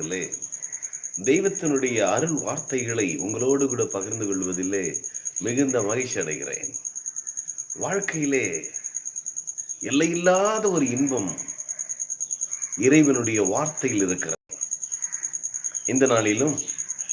நேரத்திலே தெய்வத்தினுடைய அருள் வார்த்தைகளை உங்களோடு கூட பகிர்ந்து கொள்வதிலே மிகுந்த மகிழ்ச்சி அடைகிறேன். வாழ்க்கையிலே எல்லையில்லாத ஒரு இன்பம் இறைவனுடைய வார்த்தையில் இருக்கிறது. இந்த நாளிலும்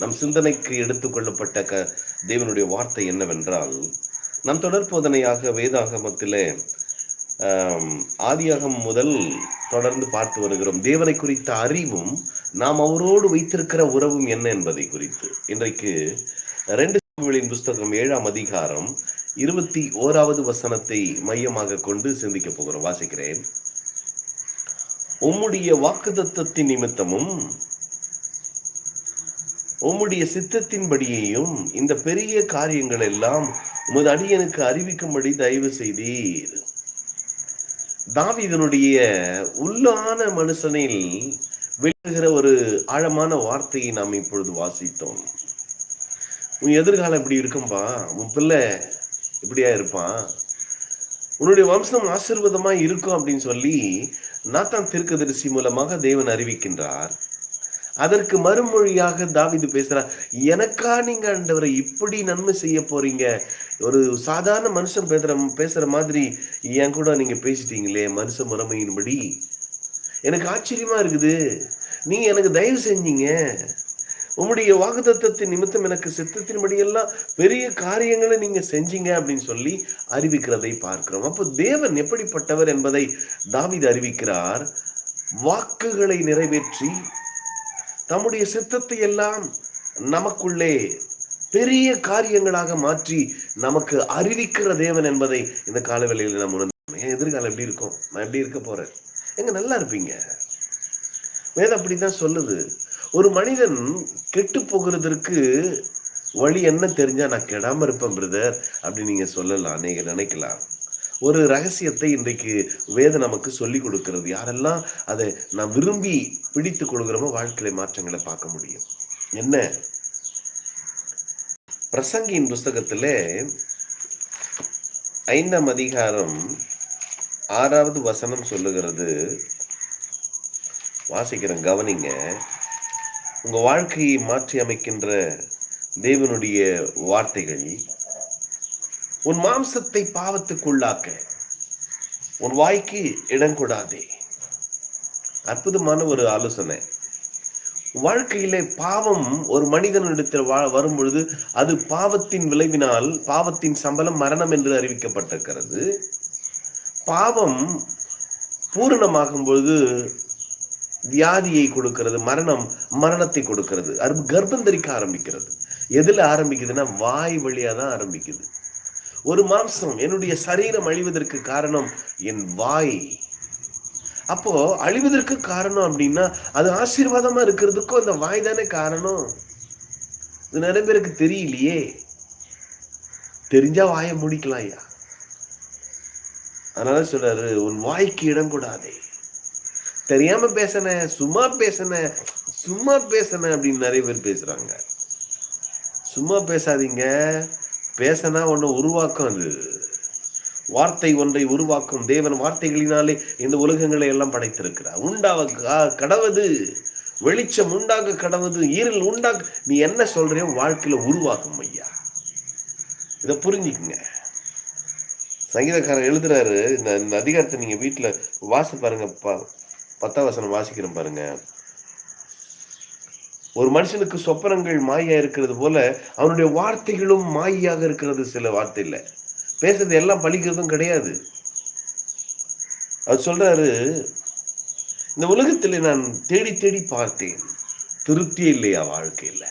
நம் சிந்தனைக்கு எடுத்துக்கொள்ளப்பட்ட க தேவனுடைய வார்த்தை என்னவென்றால் நம் தொடர்போதனையாக வேதாகமத்திலே ஆதியாகம் முதல் தொடர்ந்து பார்த்து வருகிறோம். தேவனை குறித்த அறிவும் நாம் அவரோடு வைத்திருக்கிற உறவும் என்ன என்பதை குறித்து. இன்றைக்கு ரெண்டு சாமுவேலின் புஸ்தகம் ஏழாம் அதிகாரம் இருபத்தி ஓராவது வசனத்தை மையமாக கொண்டு சிந்திக்க போகிறோம். வாசிக்கிறேன். உம்முடைய வாக்குதத்தத்தின் நிமித்தமும் உம்முடைய சித்தத்தின்படியையும் இந்த பெரிய காரியங்கள் எல்லாம் உமது அடியனுக்கு அறிவிக்கும்படி தயவு செய்தீர். தாவிதனுடைய உள்ளான மனுஷனில் விழுகிற ஒரு ஆழமான வார்த்தையை நாம் இப்பொழுது வாசித்தோம். உன் எதிர்காலம் இப்படி இருக்கும்பா. உன் பிள்ளை இப்படியா இருப்பான். உன்னுடைய வம்சம் ஆசீர்வாதமா இருக்கும் அப்படின்னு சொல்லி நாத்தான் தீர்க்கதரிசி மூலமாக தேவன் அறிவிக்கின்றார். அதற்கு மறுமொழியாக தாவிது பேசுறார் எனக்கா நீங்க ஆண்டவரை இப்படி நன்மை செய்ய போறீங்க? ஒரு சாதாரண மனுஷன் பேசுற பேசுற மாதிரி என் கூட நீங்க பேசிட்டீங்களே மனுஷ முறைமையின்படி? எனக்கு ஆச்சரியமா இருக்குது. நீங்க எனக்கு தயவு செஞ்சீங்க. உம்முடைய வாக்குத்தத்தின் நிமித்தம் எனக்கு சித்தத்தின்படியெல்லாம் பெரிய காரியங்களை நீங்க செஞ்சீங்க அப்படின்னு சொல்லி அறிவிக்கிறதை பார்க்கிறோம். அப்போ தேவன் எப்படிப்பட்டவர் என்பதை தாவித அறிவிக்கிறார். வாக்குகளை நிறைவேற்றி தம்முடைய சித்தத்தை எல்லாம் நமக்குள்ளே பெரிய காரியங்களாக மாற்றி நமக்கு அறிவிக்கிற தேவன் என்பதை இந்த காலவெளியில் நம்ம உணர்ந்தோம். என் எதிர்காலம் எப்படி இருக்கும்? நான் எப்படி இருக்க போறேன்? எங்க நல்லா இருப்பீங்க? வேதம் அப்படிதான் சொல்லுது. ஒரு மனிதன் கெட்டு போகிறதற்கு வழி என்ன தெரிஞ்சா நான் கெடாம இருப்பேன் பிரதர் அப்படி நீங்க சொல்லலாம் நீங்க நினைக்கலாம். ஒரு ரகசியத்தை இன்றைக்கு வேத நமக்கு சொல்லி கொடுக்கிறது. யாரெல்லாம் அதை நான் விரும்பி பிடித்து கொடுக்குறோமோ வாழ்க்கையில மாற்றங்களை பார்க்க முடியும். என்ன? பிரசங்கியின் புஸ்தகத்திலே ஐந்தாம் அதிகாரம் ஆறாவது வசனம் சொல்லுகிறது. வாசிக்கிறேன் கவனிங்க. உங்கள் வாழ்க்கையை மாற்றி அமைக்கின்ற தேவனுடைய வார்த்தைகள் உன் மாம்சத்தை பாவத்துக்குள்ளாக்க உன் வாய்க்கு இடம் கொடாதே. அற்புதமான ஒரு ஆலோசனை. வாழ்க்கையிலே பாவம் ஒரு மனிதனிடத்தில் வா வரும் பொழுது அது பாவத்தின் விளைவினால் பாவத்தின் சம்பளம் மரணம் என்று அறிவிக்கப்பட்டிருக்கிறது. பாவம் பூரணமாகும் பொழுது வியாதியை கொடுக்கிறது மரணம் மரணத்தை கொடுக்கிறது. அது கர்ப்பம் தரிக்க ஆரம்பிக்கிறது. எதில் ஆரம்பிக்குதுன்னா வாய் வழியாக தான் ஆரம்பிக்குது. ஒரு மாம்சம் என்னுடைய சரீரம் அழிவதற்கு காரணம் என் வாய். அப்போ அழிவதற்கு காரணம் அப்படின்னா அது ஆசீர்வாதமா இருக்கிறதுக்கும் அந்த வாய் தானே காரணம். இது நிறைய பேருக்கு தெரியலையே. தெரிஞ்சா வாயை முடிக்கலாம் ஐயா அதனால சொல்றாரு உன் வாய்க்கு இடம் கூடாதே. தெரியாம பேசின சும்மா பேசின சும்மா பேசின அப்படின்னு நிறைய பேர் பேசுறாங்க. சும்மா பேசாதீங்க. பேசினா ஒன்று உருவாக்கும் அது வார்த்தை ஒன்றை உருவாக்கும். தேவன் வார்த்தைகளினாலே இந்த உலகங்களை எல்லாம் படைத்திருக்கிறார். உண்டாக கடவுது. வெளிச்சம் உண்டாக கடவுது. ஈரல் உண்டாக. நீ என்ன சொல்றியோ வாழ்க்கையில உருவாக்கும் ஐயா. இதை புரிஞ்சுக்குங்க. சங்கீதக்காரர் எழுதுறாரு இந்த இந்த அதிகாரத்தை நீங்க வீட்டில் வாசி பாருங்க பத்தாம் வசனம் வாசிக்கிறேன் பாருங்க. ஒரு மனுஷனுக்கு சொப்பனங்கள் மாயா இருக்கிறது போல அவனுடைய வார்த்தைகளும் மாயாக இருக்கிறது சில வார்த்தை இல்லை. பேசுறது எல்லாம் பழிக்கிறதும் கிடையாது. அவர் சொல்றாரு இந்த உலகத்தில் நான் தேடி தேடி பார்த்தேன். திருப்தியே இல்லையா வாழ்க்கையில்?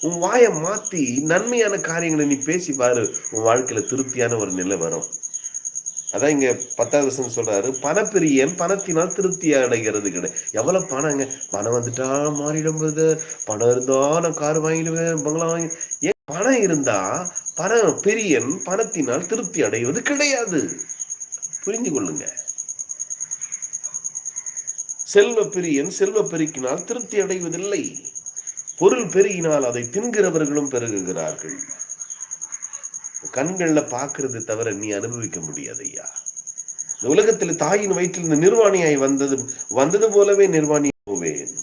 உன் வாயை மாற்றி நன்மையான காரியங்களை நீ பேசி பாரு உன் வாழ்க்கையில் திருப்தியான ஒரு நிலை வரும். அதான் இங்க பத்தாவது வருஷம் சொல்றாரு. பணப்பிரியன் பணத்தினால் திருப்தி அடைகிறது கிடையாது எவ்வளவு பணங்க? பணம் வந்துட்டா மாறிடும் போது பணம் இருந்தா நான் கார் வாங்கிடுவேன் பங்களா வாங்கி. ஏன் பணம் இருந்தா பண பெரியன் பணத்தினால் திருப்தி அடைவது கிடையாது. புரிந்து கொள்ளுங்க. செல்வ பிரியன் செல்வ பெருக்கினால் திருப்தி அடைவதில்லை. பொருள் பெருகினால் அதை தின்கிறவர்களும் பெருகுகிறார்கள். கண்கள்ல பாக்குறது தவிர நீ அனுபவிக்க முடியாது ஐயா இந்த உலகத்தில் தாயின் வயிற்றில் இந்த நிர்வாணியாய் வந்தது வந்தது போலவே நிர்வாணி போவேன்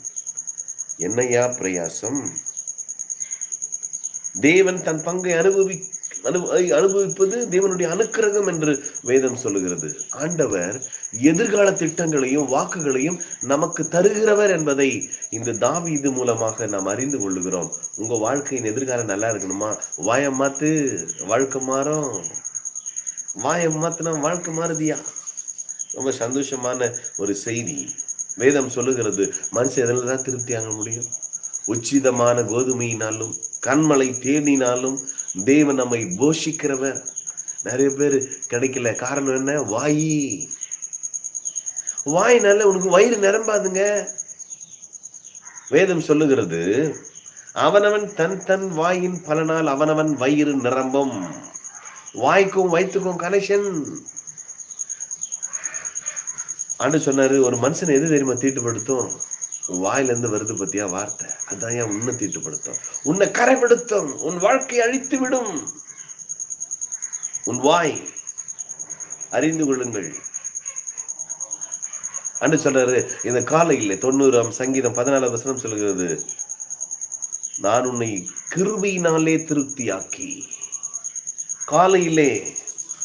என்னையா பிரயாசம்? தேவன் தன் பங்கை அனுபவி அனு- அனுபவிப்பது தேவனுடைய அனுக்கிரகம் என்று வேதம் சொல்லுகிறது. ஆண்டவர் எதிர்கால திட்டங்களையும் வாக்குகளையும் நமக்கு தருகிறவர் என்பதை இந்த தாவி இது மூலமாக நாம் அறிந்து கொள்ளுகிறோம். உங்க வாழ்க்கையின் எதிர்காலம் நல்லா இருக்கணுமா? வாயம் மாத்து வாழ்க்கை மாறும். வாயம் மாத்தினா வாழ்க்கை மாறுதியா? ரொம்ப சந்தோஷமான ஒரு செய்தி. வேதம் சொல்லுகிறது மனுஷன் எதில் தான் திருப்தி ஆக முடியும்? உச்சிதமான கோதுமையினாலும் கண்மலை தேனினாலும் தேவன் நம்மை போஷிக்கிறவர். நிறைய பேர் கிடைக்கல. காரணம் என்ன? வாயி. வாயினால உனக்கு வயிறு நிரம்பாதுங்க. வேதம் சொல்லுகிறது அவனவன் தன் தன் வாயின் பலனால் அவனவன் வயிறு நிரம்பும். வாய்க்கும் வயிற்றுக்கும் கனெக்ஷன் ஆண்டு சொன்னாரு ஒரு மனுஷன் எது தெரியுமா தீட்டுப்படுத்தும்? வாயிலிருந்து வாயில இருந்து வருது பத்தியா வார்த்தை. அதான் ஏன் உன்னை தீட்டுப்படுத்தும்? உன்னை கரைப்படுத்தும். உன் வாழ்க்கையை அழித்து விடும். உன் வாய் அறிந்து கொள்ளுங்கள். அன்று சொல்றாரு இந்த காலையில் தொண்ணூறாம் சங்கீதம் பதினாலாம் வசனம் சொல்கிறது நான் உன்னை கிருவியினாலே திருப்தியாக்கி காலையிலே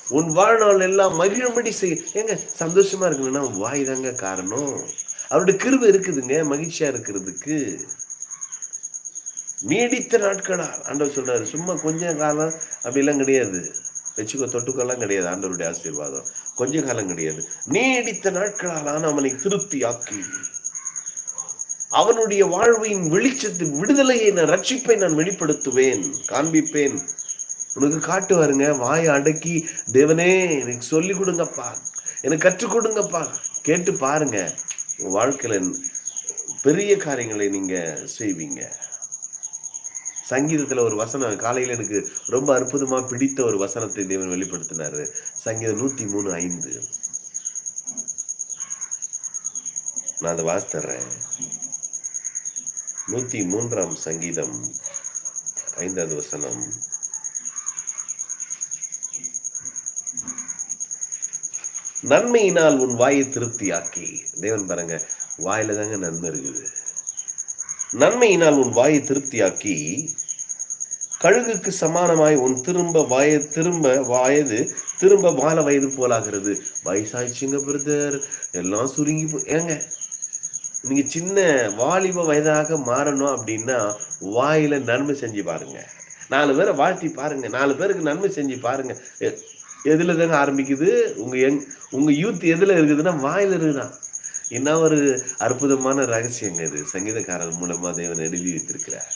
உன் வாழ்நாள் எல்லாம் மகிழும்படி செய். ஏங்க சந்தோஷமா இருக்கணும்னா வாய் தாங்க காரணம். அவருடைய கிருபை இருக்குதுங்க மகிழ்ச்சியா இருக்கிறதுக்கு. நீடித்த நாட்களா ஆண்டவர் சொல்றாரு சும்மா கொஞ்சம் காலம் அப்படிலாம் கிடையாது. வச்சுக்கோ தொட்டுக்கெல்லாம் கிடையாது ஆண்டவருடைய ஆசீர்வாதம். கொஞ்ச காலம் கிடையாது. நீடித்த நாட்களால் அவனை திருப்தி ஆக்கி அவனுடைய வாழ்வின் வெளிச்சத்தின் விடுதலையை நான் ரட்சிப்பை நான் வெளிப்படுத்துவேன் காண்பிப்பேன். உனக்கு காட்டுவாருங்க வாயை அடக்கி தேவனே எனக்கு சொல்லி கொடுங்கப்பா எனக்கு கற்றுக் கொடுங்கப்பா. கேட்டு பாருங்க. உங்கள் வாழ்க்கையில பெரிய காரியங்களை நீங்க செய்வீங்க. சங்கீதத்துல ஒரு வசனம் காலையில எனக்கு ரொம்ப அற்புதமா பிடித்த ஒரு வசனத்தை தேவன் வெளிப்படுத்தினாரு. சங்கீதம் நூத்தி மூணு ஐந்து. நான் அதை வாசித்தர்றேன். நூத்தி மூன்றாம் சங்கீதம் ஐந்தாவது வசனம். நன்மையினால் உன் வாயை திருப்தியாக்கி. தேவன் பாருங்க வாயில தாங்க நன்மை இருக்குது. நன்மையினால் உன் வாயை திருப்தியாக்கி கழுகுக்கு சமானமாய் உன் திரும்ப வய திரும்ப வயது திரும்ப வாழ வயது போலாகிறது. வயசாயிடுச்சுங்க பிரதர். எல்லாம் சுருங்கி போ ஏங்க நீங்கள் சின்ன வாலிப வயதாக மாறணும் அப்படின்னா வாயில நன்மை செஞ்சு பாருங்க. நாலு பேரை வாழ்த்தி பாருங்க. நாலு பேருக்கு நன்மை செஞ்சு பாருங்க. எதில் தாங்க ஆரம்பிக்குது? உங்கள் எங் உங்கள் யூத் எதில் இருக்குதுன்னா வாயில் இருக்குதான் என்ன ஒரு அற்புதமான ரகசியங்க இது. சங்கீதக்காரர் மூலமாக தேவன் எழுதி வைத்திருக்கிறார்.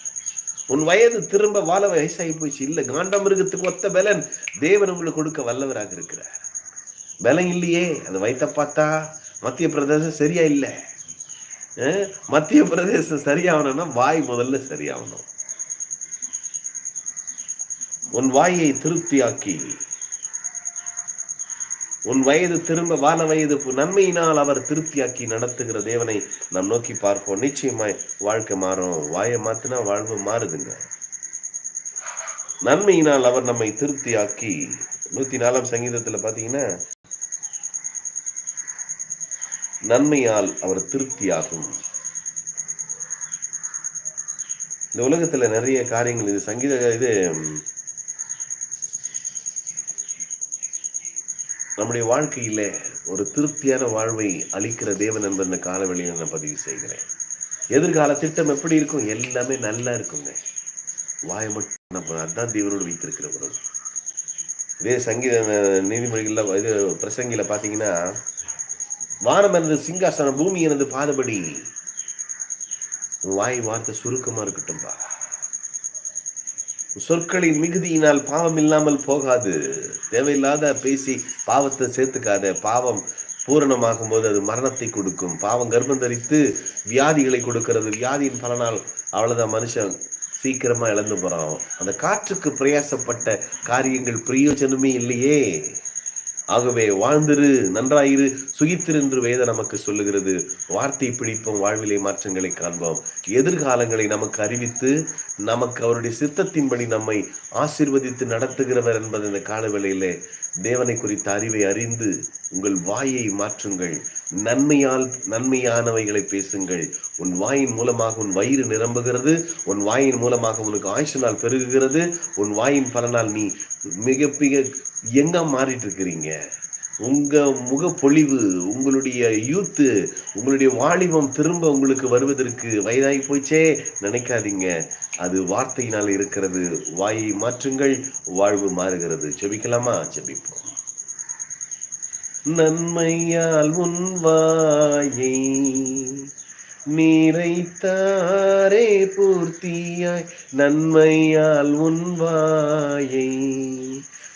உன் வயது திரும்ப வாழ வயசாகி போச்சு. இல்லை காண்டம் மிருகத்துக்கு ஒத்த பலன் தேவன் உங்களுக்கு கொடுக்க வல்லவராக இருக்கிறார். பலம் இல்லையே அதை வைத்த பார்த்தா மத்திய பிரதேசம் சரியா இல்லை. மத்திய பிரதேசம் சரியாகணும்னா வாய் முதல்ல சரியாகணும். உன் வாயை திருப்தியாக்கி உன் வயது திரும்ப வான வயது நன்மையினால் அவர் திருப்தியாக்கி நடத்துகிற தேவனை நாம் நோக்கி பார்ப்போம். நிச்சயமாய் வாழ்க்கை மாறும். வாயை மாத்தினா வாழ்வு மாறுதுங்க. நன்மையினால் அவர் நம்மை திருப்தியாக்கி நூத்தி நாலாம் சங்கீதத்துல பாத்தீங்கன்னா நன்மையால் அவர் திருப்தியாகும். இந்த உலகத்துல நிறைய காரியங்கள் இது சங்கீத இது நம்முடைய வாழ்க்கையில ஒரு திருப்தியான வாழ்வை அளிக்கிற தேவன் என்பது இந்த காலவெளியை நான் பதிவு செய்கிறேன். எதிர்கால திட்டம் எப்படி இருக்கும்? எல்லாமே நல்லா இருக்குங்க. வாயை மட்டும் நம்ம அதான் தேவனோடு வைத்திருக்கிற உறவு இதே சங்கீத நீதிமொழிகளில் இது பிரசங்கியில் பார்த்தீங்கன்னா வானம் எனது சிங்காசனம் பூமி எனது பாதபடி வாய் வார்த்தை சுருக்கமாக இருக்கட்டும்பா. சொற்களின் மிகுதியினால் பாவம் இல்லாமல் போகாது. தேவையில்லாத பேசி பாவத்தை சேர்த்துக்காத பாவம் பூரணமாகும் போது அது மரணத்தை கொடுக்கும். பாவம் கர்ப்பம் தரித்து வியாதிகளை கொடுக்கிறது. வியாதியின் பலனால் அவ்வளோதான் மனுஷன் சீக்கிரமா இழந்து போறான். அந்த காற்றுக்கு பிரயாசப்பட்ட காரியங்கள் பிரயோஜனமே இல்லையே. ஆகவே வாழ்ந்திரு நன்றாயிரு சுகித்திரு என்று வேத நமக்கு சொல்லுகிறது. வார்த்தை பிடிப்போம் வாழ்விலை மாற்றங்களை காண்போம். எதிர்காலங்களை நமக்கு அறிவித்து நமக்கு அவருடைய சித்தத்தின்படி நம்மை ஆசிர்வதித்து நடத்துகிறவர் என்பது இந்த காலவேளையிலே தேவனை குறித்த அறிவை அறிந்து உங்கள் வாயை மாற்றுங்கள். நன்மையால் நன்மையானவைகளை பேசுங்கள். உன் வாயின் மூலமாக உன் வயிறு நிரம்புகிறது. உன் வாயின் மூலமாக உனக்கு ஆயுஷனால் நாள் பெருகுகிறது. உன் வாயின் பலனால் நீ மிக மிக எங்க மாறிட்டு இருக்கிறீங்க உங்க முகப்பொழிவு உங்களுடைய யூத்து உங்களுடைய வாலிபம் திரும்ப உங்களுக்கு வருவதற்கு வயதாகி போச்சே நினைக்காதீங்க. அது வார்த்தையினால் இருக்கிறது. வாயை மாற்றுங்கள் வாழ்வு மாறுகிறது. செபிக்கலாமா செபிப்போம் நன்மையால் உன் வாயை நீரைத்தாரே பூர்த்தியாய். நன்மையால் உன் வாயை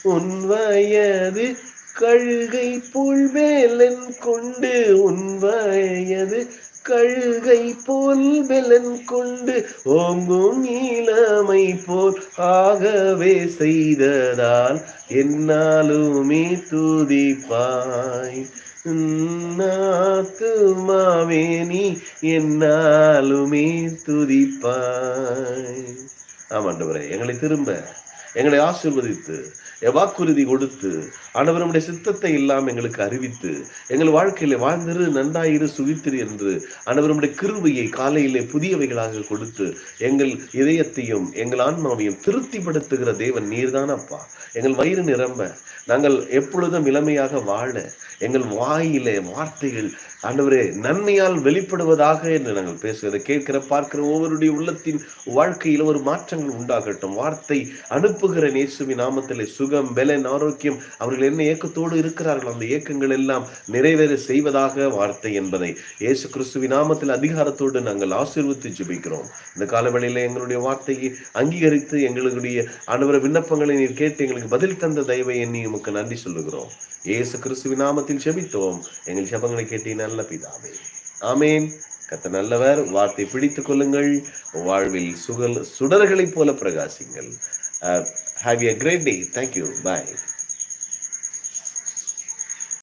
உன் வயது கழுகை புல்வேலன் கொண்டு உன் வயது கழுகை போல் பெலன் கொண்டு ஓங்கும் இளமை போல் ஆகவே செய்ததால் என்னாலுமே துதிப்பாய். நாத்துமாவே நீ என்னாலுமே துதிப்பாய். ஆமாண்டவரே எங்களை திரும்ப எங்களை ஆசிர்வதித்து வாக்குறுதி கொடுத்து ஆண்டவர் நம்முடைய சித்தத்தை எல்லாம் எங்களுக்கு அறிவித்து எங்கள் வாழ்க்கையில வாழ்ந்திரு நன்றாயிரு சுவித்திரு என்று ஆண்டவர் நம்முடைய கிருபையை காலையிலே புதியவைகளாக கொடுத்து எங்கள் இதயத்தையும் எங்கள் ஆன்மாவையும் திருப்திப்படுத்துகிற தேவன் நீர்தான் அப்பா எங்கள் வயிறு நிரம்ப. நாங்கள் எப்பொழுதும் இளமையாக வாழ எங்கள் வாயிலே வார்த்தைகள் ஆண்டவரே நன்மையால் வெளிப்படுவதாக என்று நாங்கள் பேசுகிறத கேட்கிற பார்க்கிற ஒவ்வொருடைய உள்ளத்தின் வாழ்க்கையில் ஒரு மாற்றங்கள் உண்டாகட்டும். வார்த்தை அனுப்புகிற நேசுவி நாமத்திலே சுகம் பலன் ஆரோக்கியம் அவர்கள் என்ன ஏக்கத்தோடு இருக்கிறார்கள் அந்த ஏக்கங்கள் எல்லாம் நிறைவேற செய்வதாக வார்த்தை என்பதை இயேசு கிறிஸ்துவி நாமத்தில் அதிகாரத்தோடு நாங்கள் ஆசீர்வித்து ஜெபிக்கிறோம். இந்த காலவெளியில் எங்களுடைய வார்த்தையை அங்கீகரித்து எங்களுடைய ஆண்டவர விண்ணப்பங்களை நீர் கேட்டு எங்களுக்கு பதில் தந்த தயவை எண்ணி உமக்கு நன்றி சொல்லுகிறோம். இயேசு கிறிஸ்துவி நாமத்தில் ஜெபித்தோம். எங்கள் ஜபங்களை கேட்டீங்கன்னா நல்ல பிதாவே. ஆமேன். கத்த நல்லவர் வார்த்தை பிடித்துக் கொள்ளுங்கள். வாழ்வில் சுகல் சுடர்களைப் போல பிரகாசிங்கள். Have a great day thank you bye